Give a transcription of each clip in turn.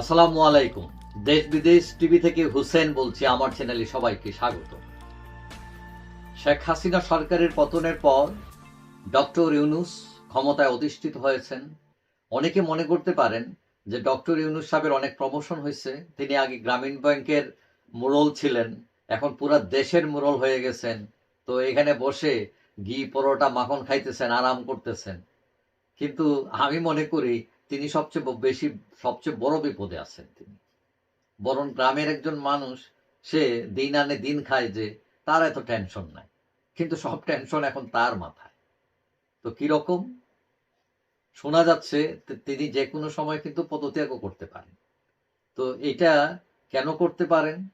আসসালামু আলাইকুম। দেশ বিদেশ টিভি থেকে হুসেন বলছি, আমার চ্যানেলে সবাইকে স্বাগত। শেখ হাসিনা সরকারের পতনের পর ডক্টর ইউনুস ক্ষমতায় অধিষ্ঠিত হয়েছেন। অনেকে মনে করতে পারেন যে ডক্টর ইউনুস সাহেবের অনেক প্রমোশন হয়েছে। তিনি আগে গ্রামীণ ব্যাংকের মোড়ল ছিলেন, এখন পুরা দেশের মোড়ল হয়ে গেছেন। তো এখানে বসে ঘি, পরোটা, মাখন খাইতেছেন, আরাম করতেছেন। কিন্তু আমি মনে করি তিনি সবচেয়ে বেশি, সবচেয়ে বড় বিপদে আছেন তিনি। বরং গ্রামের একজন মানুষ, সে দিন আনে দিন খায় যে, তার এত টেনশন নাই। কিন্তু সব টেনশন এখন তার মাথায়। তো কীরকম শোনা যাচ্ছে তিনি যে কোনো সময় কিন্তু পদত্যাগও করতে পারেন। তো এটা কেন করতে পারেন?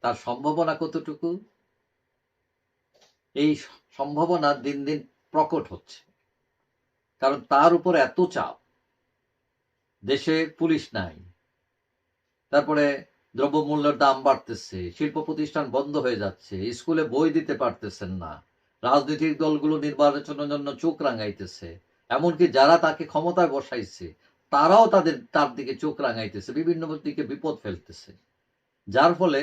তার সম্ভাবনা কতটুকু? এই সম্ভাবনা দিন দিন প্রকট হচ্ছে। কারণ তার উপর এত চাপ দেশে পুলিশ নাই। তারপরে দ্রব্যমূল্যের দাম বাড়তেছে, শিল্প প্রতিষ্ঠান বন্ধ হয়ে যাচ্ছে, স্কুলে বই দিতে পারতেছেন না, রাজনৈতিক দলগুলো নির্বাচনের জন্য চোখ রাঙাইতেছে, এমনকি যারা তাকে ক্ষমতায় বসাইছে, তারাও তাদের, তার দিকে চোখ রাঙাইতেছে, বিভিন্ন দিকে বিপদ ফেলতেছে। যার ফলে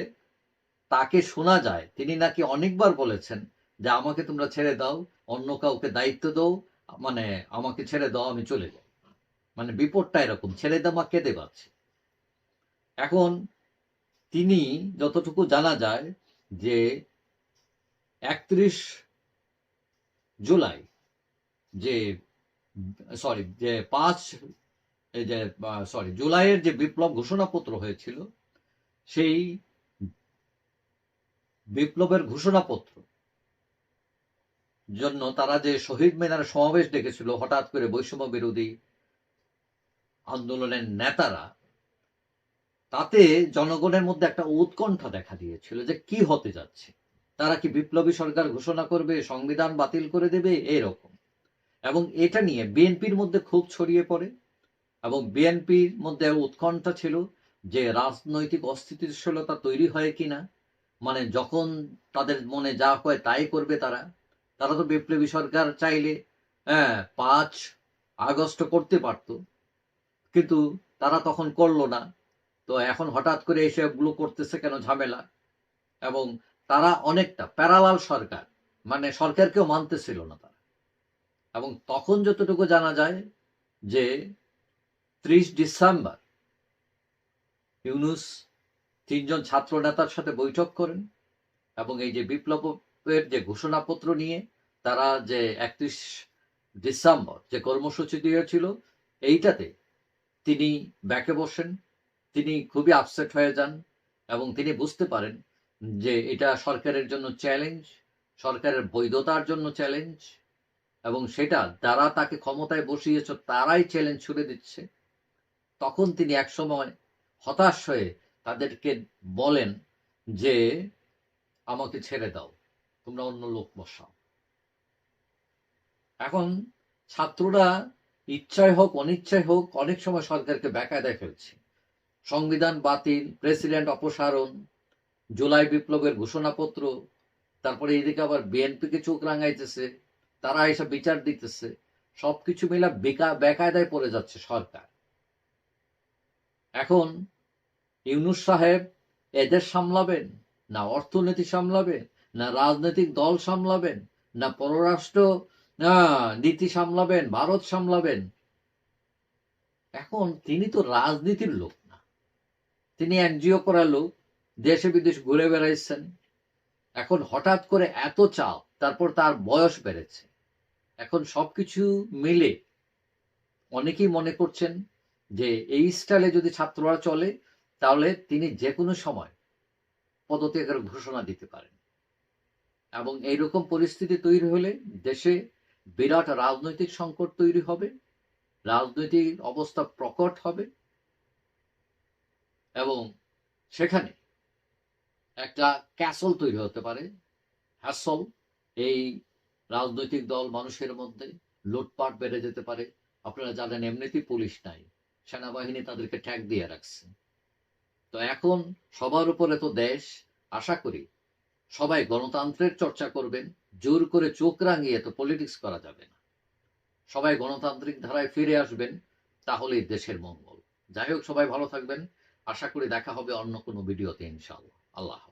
তাকে শোনা যায়, তিনি নাকি অনেকবার বলেছেন যে, আমাকে তোমরা ছেড়ে দাও, অন্য কাউকে দায়িত্ব দাও মানে আমাকে ছেড়ে দাও, আমি চলে যাই। মানে বিপদটা এরকম, ছেড়ে দেওয়া কেঁদে পাচ্ছে এখন তিনি যতটুকু জানা যায় যে একত্রিশ জুলাই যে সরি যে পাঁচ যে সরি জুলাইয়ের যে বিপ্লব ঘোষণাপত্র হয়েছিল, সেই বিপ্লবের ঘোষণাপত্র জন্য তারা যে শহীদ মিনার সমাবেশ ডেকেছিল, হঠাৎ করে বৈষম্য বিরোধী আন্দোলনের নেতারা তাতে জনগণের মধ্যে একটা উৎকণ্ঠা দেখা দিয়েছিল যে কি হতে যাচ্ছে। তারা কি বিপ্লবী সরকার ঘোষণা করবে, সংবিধান বাতিল করে দেবে, এরকম। এবং এটা নিয়ে বিএনপির মধ্যে খুব ছড়িয়ে পড়ে এবং বিএনপির মধ্যে উৎকণ্ঠা ছিল যে রাজনৈতিক অস্থিতিশীলতা তৈরি হয় কিনা। মানে যখন তাদের মনে যা হয় তাই করবে তারা। তারা তো বিপ্লবী সরকার চাইলে হ্যাঁ পাঁচ আগস্ট করতে পারতো। কিন্তু তারা তখন করল না। তো এখন হঠাৎ করে এসবগুলো করতেছে কেন ঝামেলা? এবং তারা অনেকটা প্যারালাল সরকার। মানে সরকারকেও মানতেছিল না তারা। এবং তখন যতটুকু জানা যায় যে ত্রিশ ডিসেম্বর ইউনুস তিনজন ছাত্র নেতার সাথে বৈঠক করেন এবং এই যে বিপ্লবের যে ঘোষণাপত্র নিয়ে তারা যে একত্রিশ ডিসেম্বর যে কর্মসূচি দিয়েছিল, এইটাতে তিনি ব্যাকে বসেন, তিনি খুবই আপসেট হয়ে যান এবং তিনি বুঝতে পারেন যে এটা সরকারের জন্য চ্যালেঞ্জ সরকারের বৈধতার জন্য চ্যালেঞ্জ এবং সেটা যারা তাকে ক্ষমতায় বসিয়েছ তারাই চ্যালেঞ্জ ছুড়ে দিচ্ছে। তখন তিনি একসময় হতাশ হয়ে তাদেরকে বলেন যে, আমাকে ছেড়ে দাও, তোমরা অন্য লোক বসাও। এখন ছাত্ররা ইচ্ছায় হোক অনিচ্ছায় হোক, অনেক সময় সরকারকে বেকায়দায় ফেলছে। সংবিধান বাতিল, প্রেসিডেন্ট অপসারণ, জুলাই বিপ্লবের ঘোষণাপত্র, তারপরে এদিকে আবার বিএনপিকে চোখ রাঙাইতেছে, তারা এসব বিচার দিতেছে, সবকিছু মিলা বেকা, বেকায়দায় পড়ে যাচ্ছে সরকার। এখন ইউনুস সাহেব এদের সামলাবেন, না অর্থনীতি সামলাবেন, না রাজনৈতিক দল সামলাবেন, না পররাষ্ট্র নীতি সামলাবেন, ভারত সামলাবেন। এখন তিনি তো রাজনীতির লোক না। তিনি এনজিও করার লোক, দেশে বিদেশ ঘুরে বেড়াইছেন। এখন হঠাৎ করে এত চাপ, তারপর তার বয়স বেড়েছে। এখন সবকিছু মিলে অনেকেই মনে করছেন যে এই স্টাইলে যদি ছাত্ররা চলে, তাহলে তিনি যে কোনো সময় পদত্যাগের ঘোষণা দিতে পারেন। এবং এইরকম পরিস্থিতি তৈরি হলে দেশে বিরাট রাজনৈতিক সংকট তৈরি হবে, রাজনৈতিক অবস্থা প্রকট হবে, এবং সেখানে একটা ক্যাসল তৈরি হতে পারে হ্যাসল এই রাজনৈতিক দল মানুষের মধ্যে লুটপাট বেড়ে যেতে পারে। আপনারা জানেন, এমনিতেই পুলিশ নাই, সেনাবাহিনী তাদেরকে ঠ্যাক দিয়ে রাখছে। তো এখন সবার উপরে তো দেশ, আশা করি সবাই গণতন্ত্রের চর্চা করবেন জোর করে চোখ রাঙিয়ে তো পলিটিক্স করা যাবে না। সবাই গণতান্ত্রিক ধারায় ফিরে আসবেন, তাহলেই দেশের মঙ্গল। যাই হোক, সবাই ভালো থাকবেন। আশা করি দেখা হবে অন্য কোনো ভিডিওতে ইনশাআল্লাহ। আল্লাহ।